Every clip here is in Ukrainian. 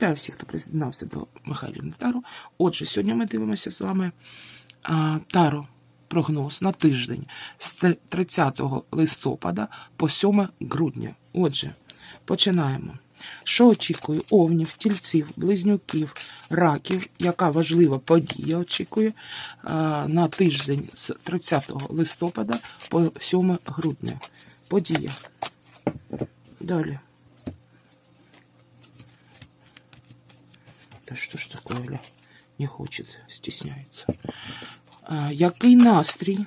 Вітаю всіх, хто приєднався до Михайлівни Таро. Отже, сьогодні ми дивимося з вами а, Таро прогноз на тиждень з 30 листопада по 7 грудня. Отже, починаємо. Що очікує овнів, тільців, близнюків, раків, яка важлива подія очікує а, на тиждень з 30 листопада по 7 грудня. Подія. Далі. Да что ж такое, Ля? Не хочет, стесняється. А, який настрій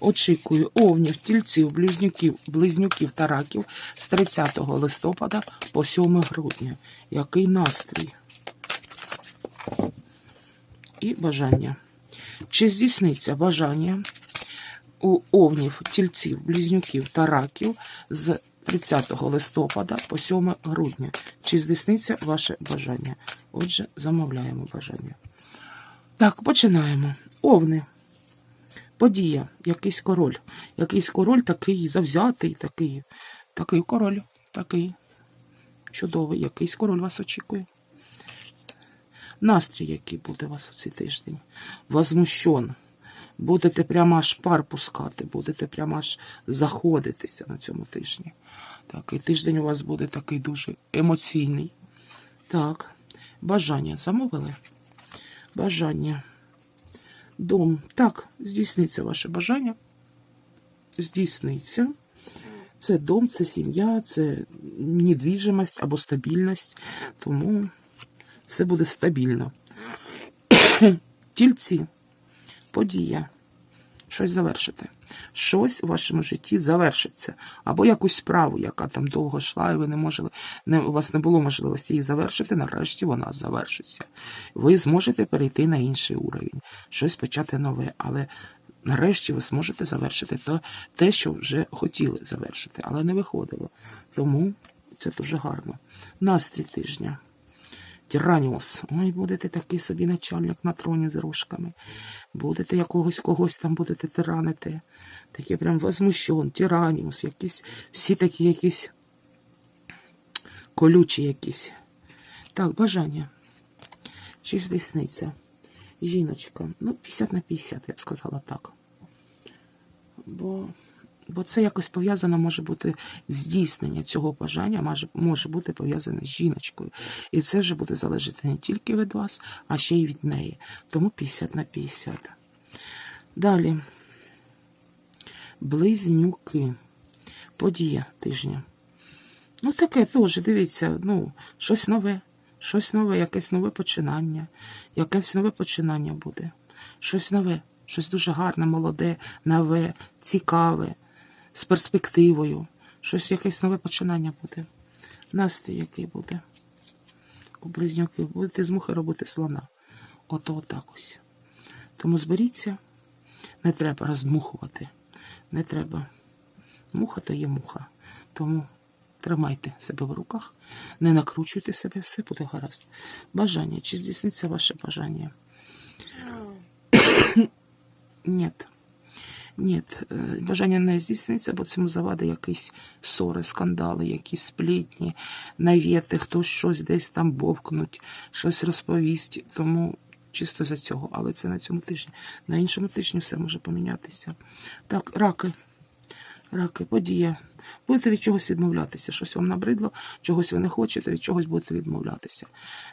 очікує овнів, тільців, близнюків, близнюків та раків з 30 листопада по 7 грудня? Який настрій? І бажання. Чи здійсниться бажання у овнів, тільців, близнюків та раків з 30 листопада по 7 грудня. Чи здійсниться ваше бажання? Отже, замовляємо бажання. Так, починаємо. Овни. Подія, якийсь король. Якийсь король такий завзятий, такий. Такий король, такий. Чудовий, якийсь король вас очікує. Настрій, який буде у вас у цей тиждень. Возмущен. Будете прямо аж пар пускати, будете прямо аж заходитися на цьому тижні. Такий тиждень у вас буде такий дуже емоційний. Так, бажання замовили? Бажання. Дом. Так, здійсниться ваше бажання. Здійсниться. Це дом, це сім'я, це недвіжимость або стабільність. Тому все буде стабільно. Тільці подія. Щось завершите. Щось у вашому житті завершиться. Або якусь справу, яка там довго йшла, і ви не можете, не, у вас не було можливості її завершити, нарешті вона завершиться. Ви зможете перейти на інший уровень, щось почати нове, але нарешті ви зможете завершити то, те, що вже хотіли завершити, але не виходило. Тому це дуже гарно. Настрій тижня. Тираніус. Ой, будете такий собі начальник на троні з рожками. Будете якогось когось там будете тиранити. Такий прям возмущен, тираніус, якісь, всі такі якісь колючі якісь. Так, бажання. Чи здійсниться? Жіночка. Ну, 50 на 50, я б сказала так. Бо, бо це якось пов'язано може бути здійснення цього бажання, може, може бути пов'язане з жіночкою. І це вже буде залежати не тільки від вас, а ще й від неї. Тому 50 на 50. Далі. Близнюки. Подія тижня. Ну, таке теж, дивіться, ну, щось нове, щось нове, якесь нове починання. Якесь нове починання буде. Щось нове, щось дуже гарне, молоде, нове, цікаве, з перспективою. Щось якесь нове починання буде. Настрій який буде. У близнюків будете з мухи робити слона. Ото отак ось. Тому зберіться, не треба роздмухувати. Не треба. Муха то є муха. Тому тримайте себе в руках, не накручуйте себе, все буде гаразд. Бажання. Чи здійсниться ваше бажання? Ні. Ні, е, бажання не здійсниться, бо цьому завади якісь ссори, скандали, якісь сплітні, навіти, хтось щось десь там бовкнуть, щось розповість. Тому чисто за цього. Але це на цьому тижні. На іншому тижні все може помінятися. Так, раки. Раки, подія. Будете від чогось відмовлятися. Щось вам набридло, чогось ви не хочете, від чогось будете відмовлятися.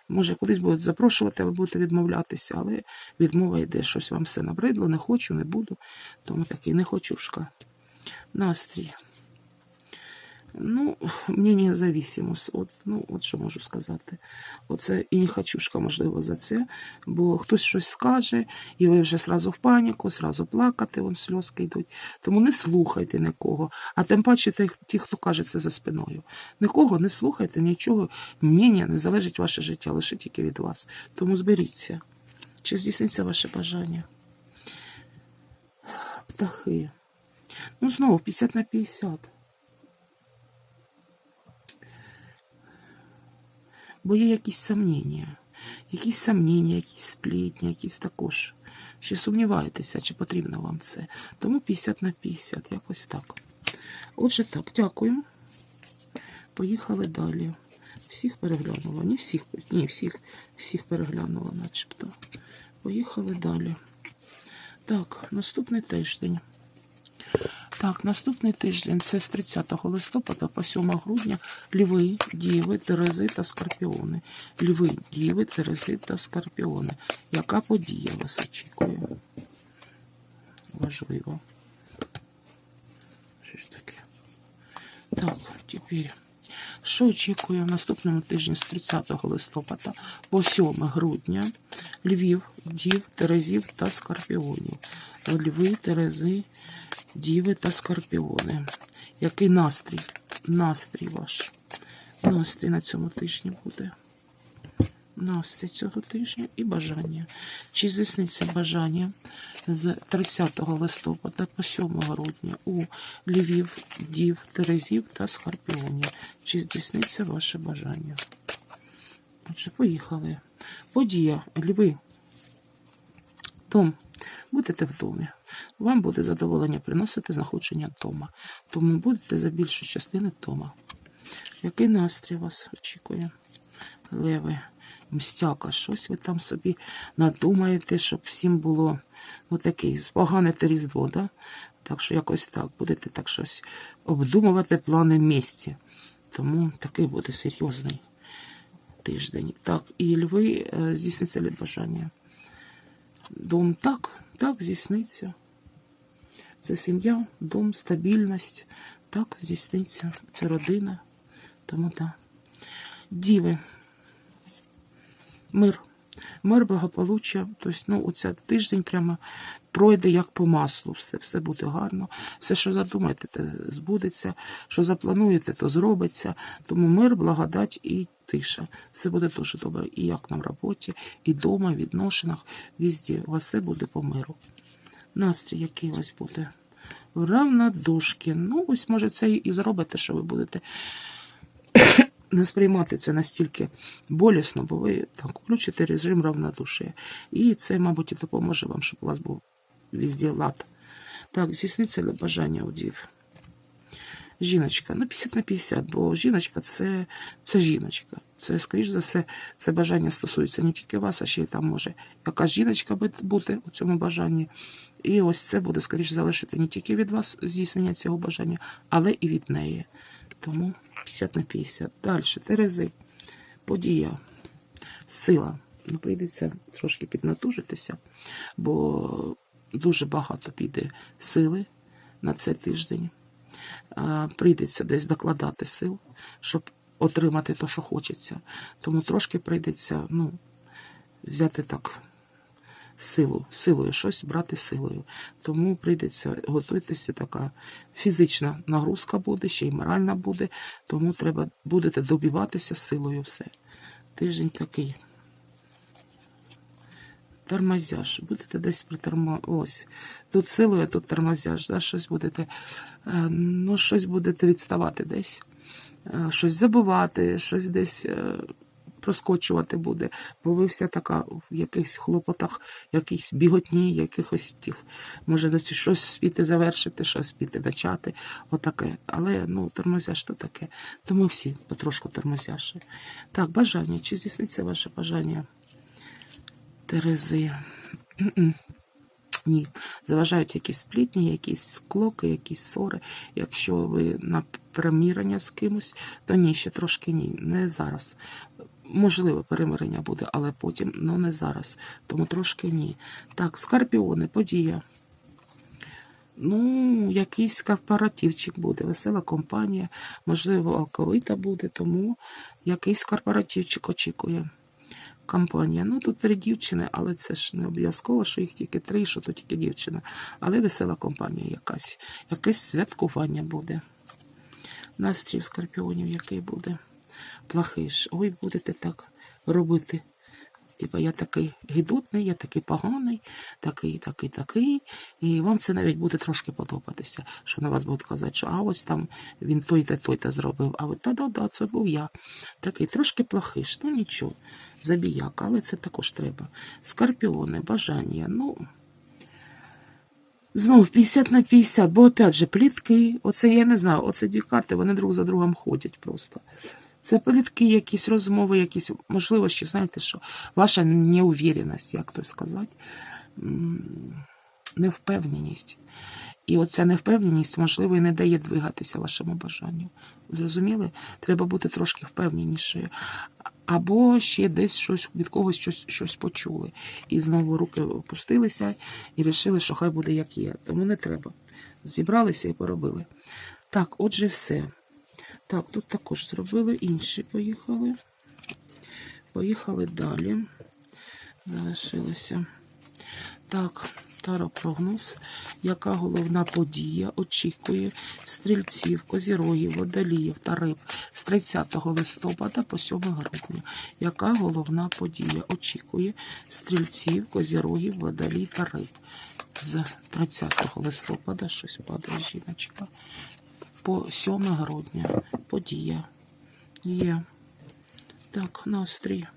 Може, кудись будуть запрошувати, ви будете відмовлятися, але відмова йде, щось вам все набридло, не хочу, не буду. Тому такий не хочушка. Настрій. Ну, мнення зависимость. От, ну, от що можу сказати. Оце і не хочушка, можливо, за це. Бо хтось щось скаже, і ви вже сразу в паніку, сразу плакати, вон сльозки йдуть. Тому не слухайте нікого. А тим паче ті, хто каже це за спиною. Нікого не слухайте, нічого. Мнення не залежить ваше життя, лише тільки від вас. Тому зберіться. Чи здійсниться ваше бажання? Птахи. Ну, знову 50 на 50. Бо є якісь сумніння. Якісь сумніння, якісь сплітні, якісь також. Ще сумніваєтеся, чи потрібно вам це. Тому 50 на 50, якось так. Отже, так, дякую. Поїхали далі. Всіх переглянула. Ні, всіх, ні, всіх, всіх переглянула, начебто. Поїхали далі. Так, наступний тиждень. Так, наступний тиждень це з 30 листопада по 7 грудня льви, діви, терези та скорпіони. Льви, діви, терези та скорпіони. Яка подія вас очікує? Важливо. Що ж таке? Так, тепер. Що очікує в наступному тижні з 30 листопада по 7 грудня Львів, Дів, Терезів та Скорпіонів. Льви, Терези, Діви та Скорпіони. Який настрій? Настрій ваш. Настрій на цьому тижні буде. Настрій цього тижня і бажання. Чи здійсниться бажання з 30 листопада по 7 грудня у Львів, Дів, Терезів та Скорпіонів? Чи здійсниться ваше бажання? Отже, поїхали. Подія, Льви. Дом. Будете в домі. Вам буде задоволення приносити знаходження дома. Тому будете за більшу частину дома. Який настрій вас очікує? Леви, мстяка, щось ви там собі надумаєте, щоб всім було ну, такий, споганите Різдво, да? Так що якось так, будете так щось обдумувати плани місті. Тому такий буде серйозний тиждень. Так, і льви е, здійсниться бажання? Дом так, так, здійсниться. Це сім'я, дом, стабільність. Так, здійсниться. Це родина. Тому так. Діви. Мир. Мир, благополуччя. Тобто, ну, оця тиждень прямо пройде як по маслу. Все, все буде гарно. Все, що задумаєте, те збудеться. Що заплануєте, то зробиться. Тому мир, благодать і тиша. Все буде дуже добре. І як на роботі, і вдома, і відношеннях. Візді. У вас все буде по миру. Настрій якийсь буде. Равнодушки. Ну, ось, може, це і зробите, що ви будете не сприймати це настільки болісно, бо ви так включите режим равнодушия. І це, мабуть, і допоможе вам, щоб у вас був везде лад. Так, здійсниться бажання у дів? Жіночка, ну 50 на 50, бо жіночка це, це жіночка. Це, скоріш за все, це бажання стосується не тільки вас, а ще й там може якась жіночка бути у цьому бажанні. І ось це буде, скоріш залишити не тільки від вас здійснення цього бажання, але і від неї. Тому 50 на 50. Далі, Терези. Подія. Сила. Ну, прийдеться трошки піднатужитися, бо дуже багато піде сили на цей тиждень. Прийдеться десь докладати сил, щоб отримати те, що хочеться. Тому трошки прийдеться ну, взяти так силу, силою щось брати силою. Тому прийдеться готуйтеся, така фізична нагрузка буде, ще й моральна буде, тому треба будете добиватися силою все. Тиждень такий. Тормозяж. Будете десь притормо... Тут силою, тут тормозяж. Да? Щось будете, е, ну, щось будете відставати десь. Е, Щось забувати, щось десь е, проскочувати буде, бо ви вся така в якихось хлопотах, якихось біготні, якихось тих, може, до щось спіти завершити, щось спіти почати, отаке. Але ну, тормозяж то таке. То ми всі потрошку тормозяші. Так, бажання. Чи здійсниться ваше бажання? Терези. Ні, заважають якісь сплітні, якісь склоки, якісь ссори. Якщо ви на примірення з кимось, то ні, ще трошки ні, не зараз. Можливо, перемирення буде, але потім, ну не зараз. Тому трошки ні. Так, скорпіони, подія. Ну, якийсь корпоративчик буде, весела компанія, можливо, алковита буде, тому якийсь корпоративчик очікує компанія. Ну, тут три дівчини, але це ж не обов'язково, що їх тільки три, що то тільки дівчина. Але весела компанія якась. Якесь святкування буде. Настрій скорпіонів який буде. Плохий ж. Ой, будете так робити. Типа я такий гидотний, я такий поганий, такий, такий, такий. І вам це навіть буде трошки подобатися, що на вас будуть казати, що а ось там він той-то, той-то зробив, а ви та-да-да, це був я. Такий трошки плохий, ну нічого, забіяка, але це також треба. Скорпіони, бажання, ну. Знов 50 на 50, бо опять же плітки, оце я не знаю, оце дві карти, вони друг за другом ходять просто. Це плітки, якісь розмови, якісь, можливо, ще знаєте, що ваша неувіреність, як то сказати, невпевненість. І оця невпевненість, можливо, і не дає двигатися вашому бажанню. Зрозуміли? Треба бути трошки впевненішою. Або ще десь щось від когось щось, щось почули. І знову руки опустилися і вирішили, що хай буде як є. Тому не треба. Зібралися і поробили. Так, отже, все. Так, тут також зробили інші, поїхали. Поїхали далі. Залишилося. Так, таропрогноз. Яка головна подія очікує стрільців, козірогів, водоліїв та риб з 30 листопада по 7 грудня? Яка головна подія очікує стрільців, козірогів, водолій та риб з 30 листопада, щось падає жіночка, по 7 грудня? Подія є. Так, настрій.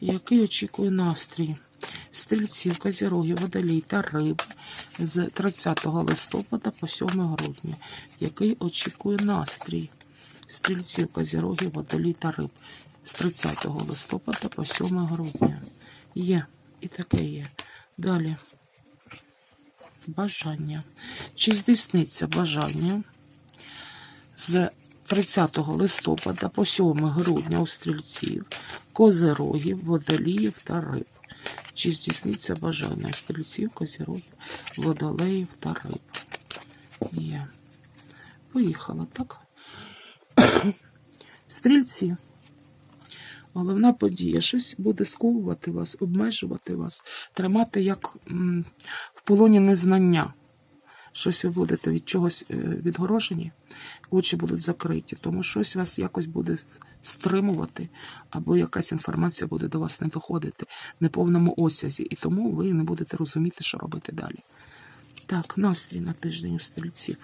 Який очікує настрій? Стрільців, козірогів, водолій та риб з 30 листопада по 7 грудня. Який очікує настрій? Стрільців, козірогів, водолій та риб з 30 листопада по 7 грудня. Є. І таке є. Далі. Бажання. Чи здійсниться бажання з 30 листопада по 7 грудня у стрільців, козирогів, водоліїв та риб. Чи здійсниться бажання стрільців, козирогів, водолеїв та риб? Є. Поїхала, так? Стрільці. Головна подія. Щось буде сковувати вас, обмежувати вас, тримати як в полоні незнання. Щось ви будете від чогось е, відгорожені, очі будуть закриті, тому щось вас якось буде стримувати, або якась інформація буде до вас не доходити в неповному осязі, і тому ви не будете розуміти, що робити далі. Так, настрій на тиждень у стрільців.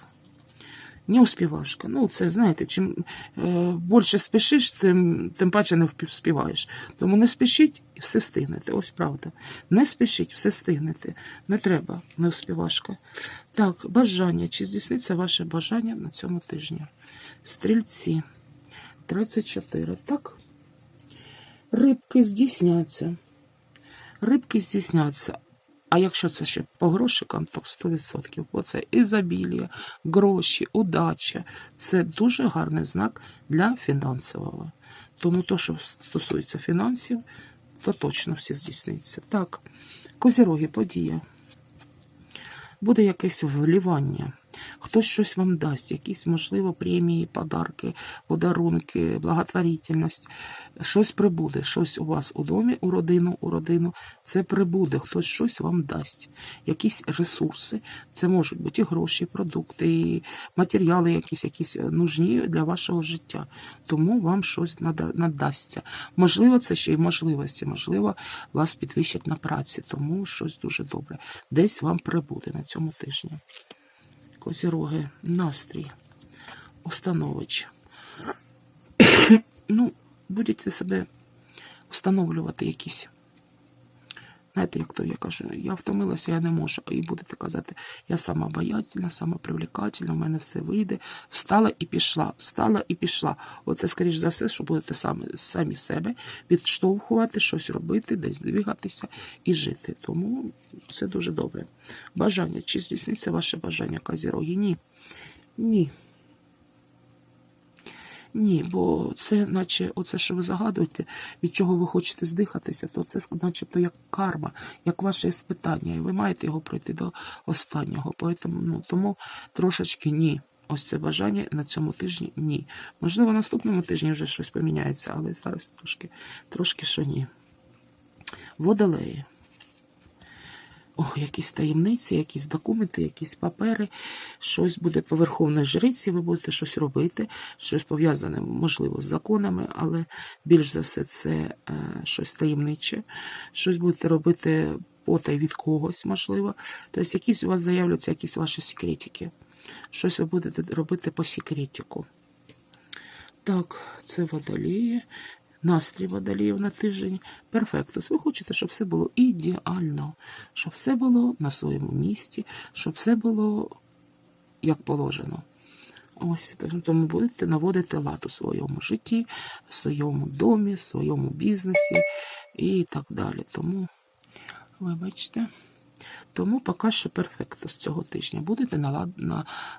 Не успівашка. Ну, це, знаєте, чим е, більше спішиш, тим, тим паче не вспіваєш. Тому не спішіть і все встигнете. Ось правда. Не спішіть, все встигнете. Не треба, не успівашка. Так, бажання. Чи здійсниться ваше бажання на цьому тижні? Стрільці. 34. Так. Рибки здійсняться. Рибки здійсняться. А якщо це ще по грошикам, то 100%. Бо це ізобілія, гроші, удача. Це дуже гарний знак для фінансового. Тому то, що стосується фінансів, то точно все здійсниться. Так, козіроги, подія. Буде якесь вливання. Хтось щось вам дасть, якісь, можливо, премії, подарки, подарунки, благотворительність. Щось прибуде, щось у вас у домі, у родину, у родину. Це прибуде, хтось щось вам дасть. Якісь ресурси. Це можуть бути і гроші, продукти, і матеріали, якісь, якісь нужні для вашого життя. Тому вам щось надасться. Можливо, це ще й можливості. Можливо, вас підвищать на праці, тому щось дуже добре. Десь вам прибуде на цьому тижні. Козіроги, настрій, установич. ну, будете себе встановлювати якісь. Знаєте, як то я кажу, я втомилася, я не можу. І будете казати, я сама обаятельна, сама привлекательна, в мене все вийде. Встала і пішла, встала і пішла. Оце, скоріш за все, що будете самі, самі себе відштовхувати, щось робити, десь двигатися і жити. Тому це дуже добре. Бажання. Чи здійсниться ваше бажання, Казіроги? Ні. Ні. Ні, бо це, наче, оце, що ви загадуєте, від чого ви хочете здихатися, то це начебто як карма, як ваше спитання, і ви маєте його пройти до останнього. Поэтому, ну, тому трошечки ні. Ось це бажання на цьому тижні ні. Можливо, наступному тижні вже щось поміняється, але зараз трошки, трошки що ні. Водолеї. О, якісь таємниці, якісь документи, якісь папери, щось буде по верховній жриці, ви будете щось робити, щось пов'язане, можливо, з законами, але більш за все це е, щось таємниче, щось будете робити потай від когось, можливо. Тобто, якісь у вас заявляться якісь ваші секретики. Щось ви будете робити по секретику. Так, це водолії. Настрій водоліїв на тиждень. Перфектус. Ви хочете, щоб все було ідеально, щоб все було на своєму місці, щоб все було як положено. Ось тому будете наводити лад у своєму житті, в своєму домі, в своєму бізнесі і так далі. Тому, вибачте. Тому поки що перфекто з цього тижня. Будете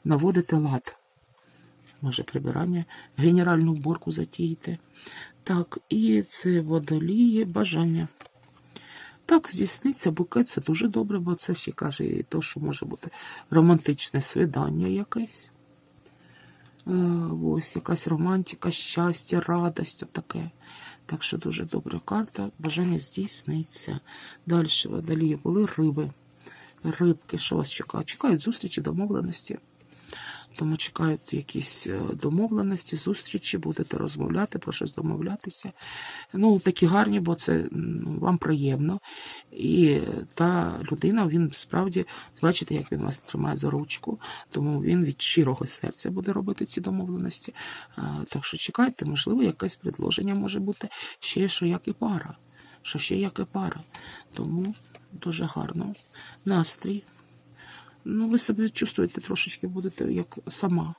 наводити лад. Може, прибирання, генеральну уборку затіяти. Так, і це водоліє бажання. Так, здійсниться букет, це дуже добре, бо це ще каже і то, що може бути романтичне свидання якесь. Е, ось якась романтика, щастя, радость, отаке. Так що дуже добра карта, бажання здійсниться. Далі водолії були риби. Рибки, що вас чекають? Чекають зустрічі, домовленості. Тому чекають якісь е, домовленості, зустрічі, будете розмовляти, про щось домовлятися. Ну, такі гарні, бо це вам приємно. І та людина, він справді, бачите, як він вас тримає за ручку, тому він від щирого серця буде робити ці домовленості. Так що чекайте, можливо, якесь предложення може бути ще, що як і пара. Що ще як і пара. Тому дуже гарно. Настрій. Ну, ви себе чувствуєте трошечки будете як сама.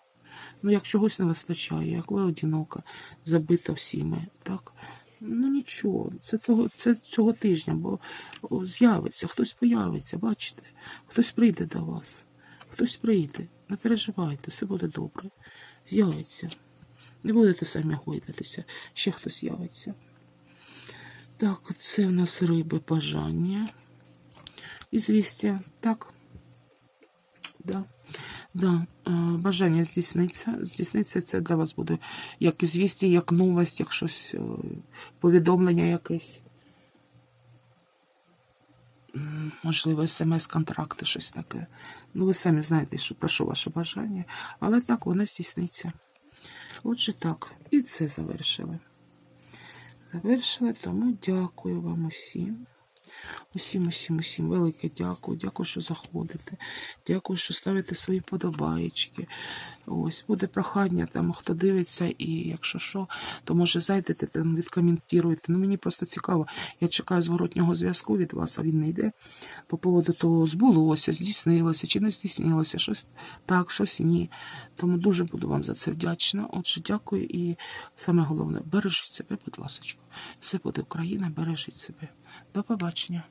Ну, як чогось не вистачає, як ви одинока, забита всіми, так? Ну нічого, це того, це цього тижня, бо з'явиться, хтось появиться, бачите, хтось прийде до вас, хтось прийде, не переживайте, все буде добре. З'явиться. Не будете самі гойдатися, ще хтось з'явиться. Так, це в нас риби бажання. Ізвістя, так. Да. Да. е, Бажання здійсниться. Здійсниться це для вас буде як ізвістя, як новость, як щось, е, повідомлення якесь. Можливо, смс-контракти, щось таке. Ну, ви самі знаєте, що про що ваше бажання. Але так, воно здійсниться. Отже, так. І це завершили. Завершили, тому дякую вам усім. Усім, усім, усім велике дякую. Дякую, що заходите. Дякую, що ставите свої подобаєчки. Ось буде прохання там, хто дивиться, і якщо що, то може зайдете там, відкоментуєте. Ну мені просто цікаво. Я чекаю зворотнього зв'язку від вас, а він не йде. По поводу того, збулося, здійснилося чи не здійснилося, щось так, щось ні. Тому дуже буду вам за це вдячна. Отже, дякую і саме головне, бережіть себе, будь ласка. Все буде Україна, бережіть себе. До побачення.